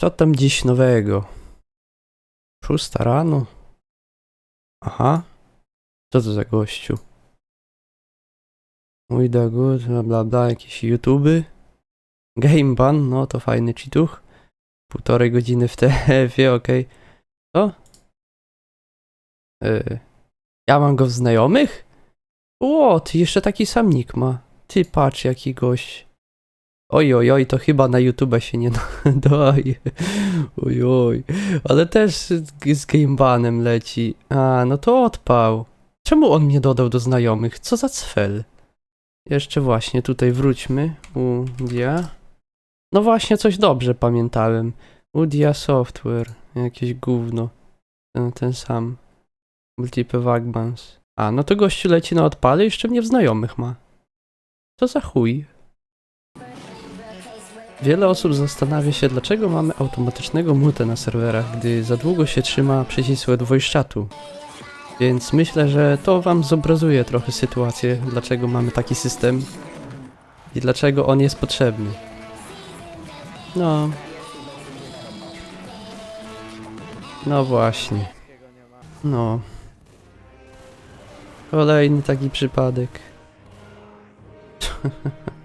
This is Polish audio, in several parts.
Co tam dziś nowego? Szósta rano? Aha. Co to za gościu? Mój da good, bla bla bla, jakieś YouTuby. Game ban, no to fajny cheatuch. Półtorej godziny w TF-ie, okej. Co? Yy, ja mam go w znajomych? O, jeszcze taki sam nick ma. Ty patrz jaki gość. Oj, oj, oj, to chyba na YouTube się nie daje. Oj, oj. Ale też z, gamebanem leci. A, no to odpał. Czemu on mnie dodał do znajomych? Co za cfel? Jeszcze właśnie tutaj wróćmy. Udia. No właśnie, coś dobrze pamiętałem. Udia Software. Jakieś gówno. Ten, ten sam. Multiple Wagbans. A, no to gościu leci na odpale i jeszcze mnie w znajomych ma. Co za chuj? Wiele osób zastanawia się, dlaczego mamy automatycznego mutę na serwerach, gdy za długo się trzyma voice chatu. Więc myślę, że to wam zobrazuje trochę sytuację, dlaczego mamy taki system i dlaczego on jest potrzebny. No. No właśnie. No. Kolejny taki przypadek.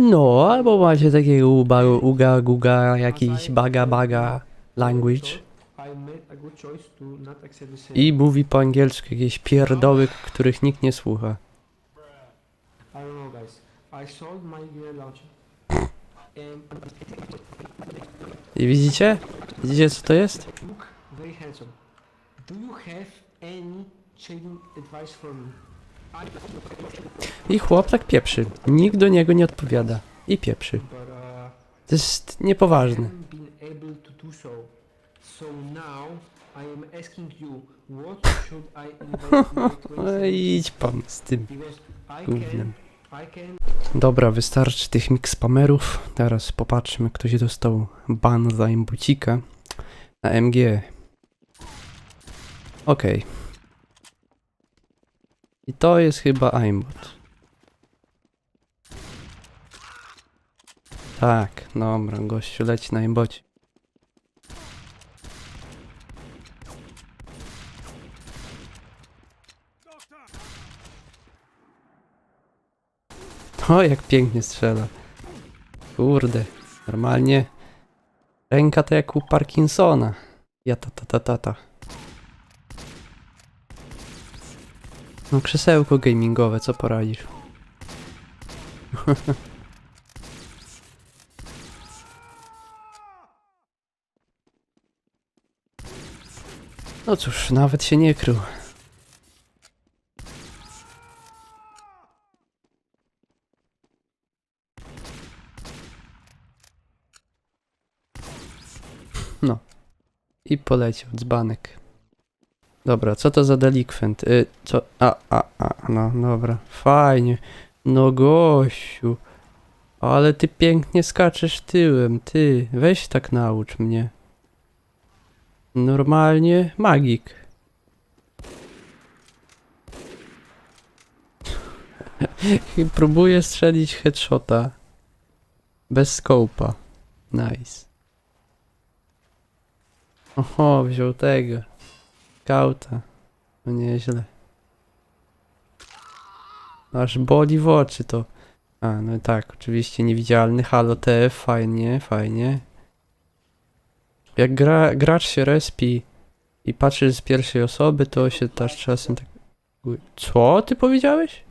No, albo macie takiego uba, uga, guga, jakiś baga, baga language I mówi po angielsku jakieś pierdoły, których nikt nie słucha. I widzicie? Widzicie co to jest? Do you have any trading advice for me? I chłop tak pieprzy. Nikt do niego nie odpowiada. I pieprzy. To jest niepoważne. haven't been able to do so. So now I am asking you, what should I invest my 20 Oj, idź pan z tym can Dobra, wystarczy tych mix spamerów. Teraz popatrzmy, ktoś dostał ban za imbucika na MG. Okej. I to jest chyba aimbot. Tak, dobra, gościu leci na aimbocie. O, jak pięknie strzela. Kurde, normalnie. Ręka to jak u Parkinsona. Ja ta ta ta ta ta. No krzesełko gamingowe, co poradzisz? No cóż, nawet się nie krył. No. I poleciał dzbanek. Dobra, co to za delikwent? Y, co? A, a, a, no dobra. Fajnie. No gościu. Ale ty pięknie skaczesz tyłem, ty. Weź tak naucz mnie. Normalnie magik. I próbuję strzelić headshota. Bez skopa. Nice. Oho, wziął tego. Skauta. No nieźle. Aż boli w oczy to. A, no tak, oczywiście niewidzialny. Halo TF, fajnie, fajnie. Jak gra, gracz się respi i patrzy z pierwszej osoby, to się też czasem tak... Co ty powiedziałeś?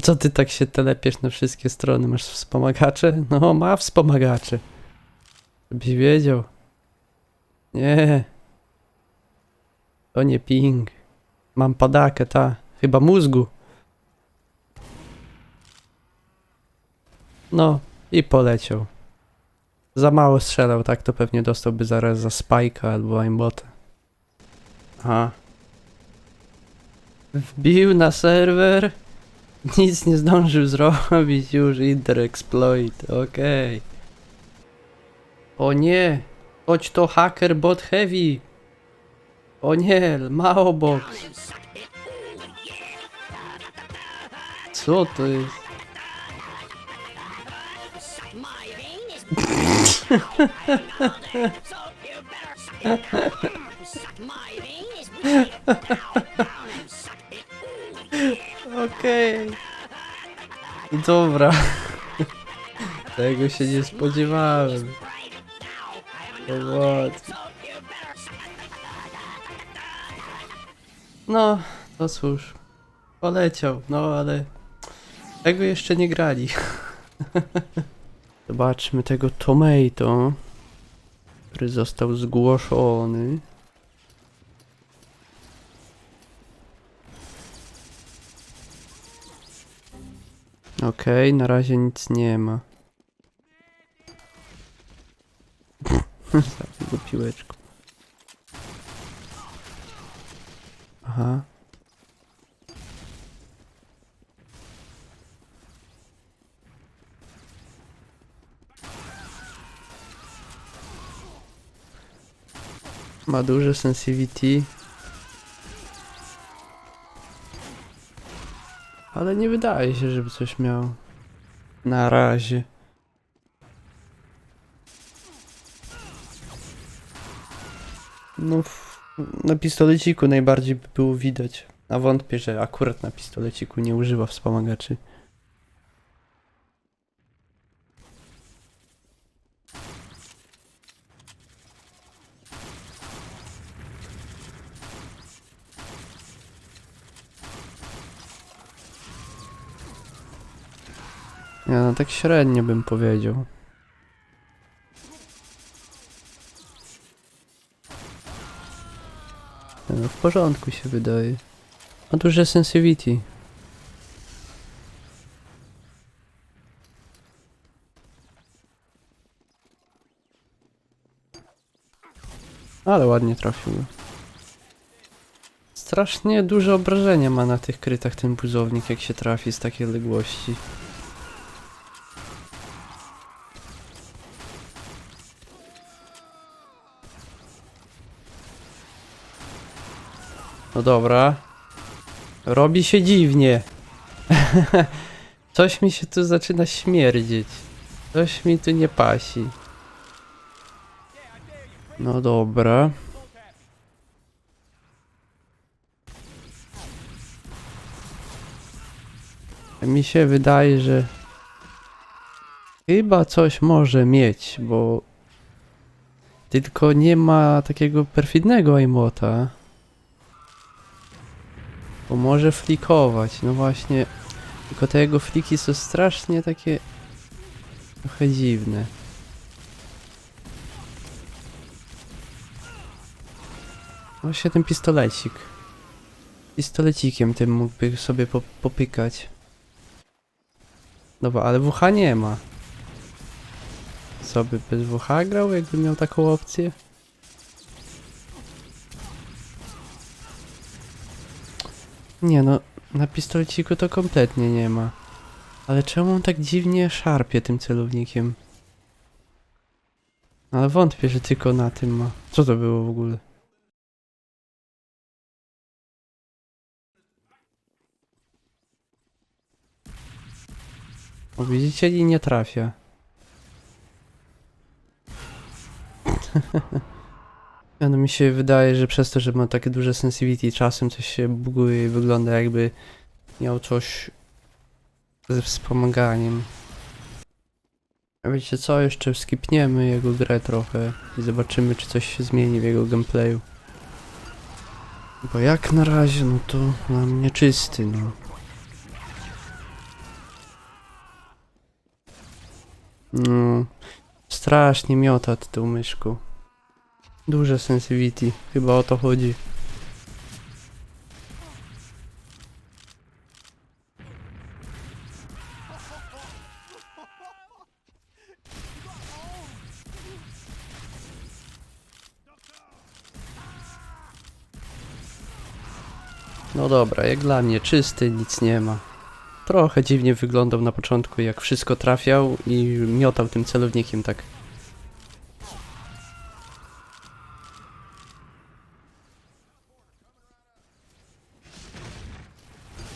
Co ty tak się telepiesz na wszystkie strony? Masz wspomagacze? No, ma wspomagacze. Żebyś wiedział. Nie. To nie ping. Mam padakę, ta. Chyba mózgu. No, i poleciał. Za mało strzelał, tak to pewnie dostałby zaraz za spajka albo aimbota. Aha. Wbił na serwer. Nic nie zdążył zrobić już Interexploit, okej. O nie! Chodź to hacker bot heavy! O nie, Maobox! Co to jest? Dobra. Tego się nie spodziewałem. Łatwo. No, to cóż. Poleciał, no ale... Tego jeszcze nie grali. Zobaczmy tego tomato, który został zgłoszony. Okej, na razie nic nie ma. Zabił piłeczką. Aha. Ma duże sensitivity. Ale nie wydaje się, żeby coś miał. Na razie. No, w, na pistoleciku najbardziej by było widać. A wątpię, że akurat na pistoleciku nie używa wspomagaczy. No tak średnio bym powiedział. No, w porządku się wydaje. Ma duże sensitivity. Ale ładnie trafił. Strasznie duże obrażenia ma na tych krytach ten buzownik, jak się trafi z takiej odległości. No dobra. Robi się dziwnie. Coś mi się tu zaczyna śmierdzieć. Coś mi tu nie pasi. No dobra. Mi się wydaje, że chyba coś może mieć, bo tylko nie ma takiego perfidnego aimota. Bo może flikować, no właśnie. Tylko te jego fliki są strasznie takie... Trochę dziwne. Właśnie ten pistolecik. Pistolecikiem tym mógłby sobie po popykać. Dobra, ale WH nie ma. Co by bez WH grał, jakby miał taką opcję? Nie no, na pistoleciku to kompletnie nie ma. Ale czemu on tak dziwnie szarpie tym celownikiem? Ale wątpię, że tylko na tym ma. Co to było w ogóle? O, widzicie, i nie trafia. No mi się wydaje, że przez to, że ma takie duże sensitivity, czasem coś się buguje i wygląda jakby miał coś ze wspomaganiem. A wiecie co, jeszcze skipniemy jego grę trochę i zobaczymy, czy coś się zmieni w jego gameplayu. Bo jak na razie, no to dla mnie czysty, no. No, strasznie miota tą myszką. Duże sensitivity, chyba o to chodzi. No dobra, jak dla mnie czysty, nic nie ma. Trochę dziwnie wyglądał na początku, jak wszystko trafiał i miotał tym celownikiem tak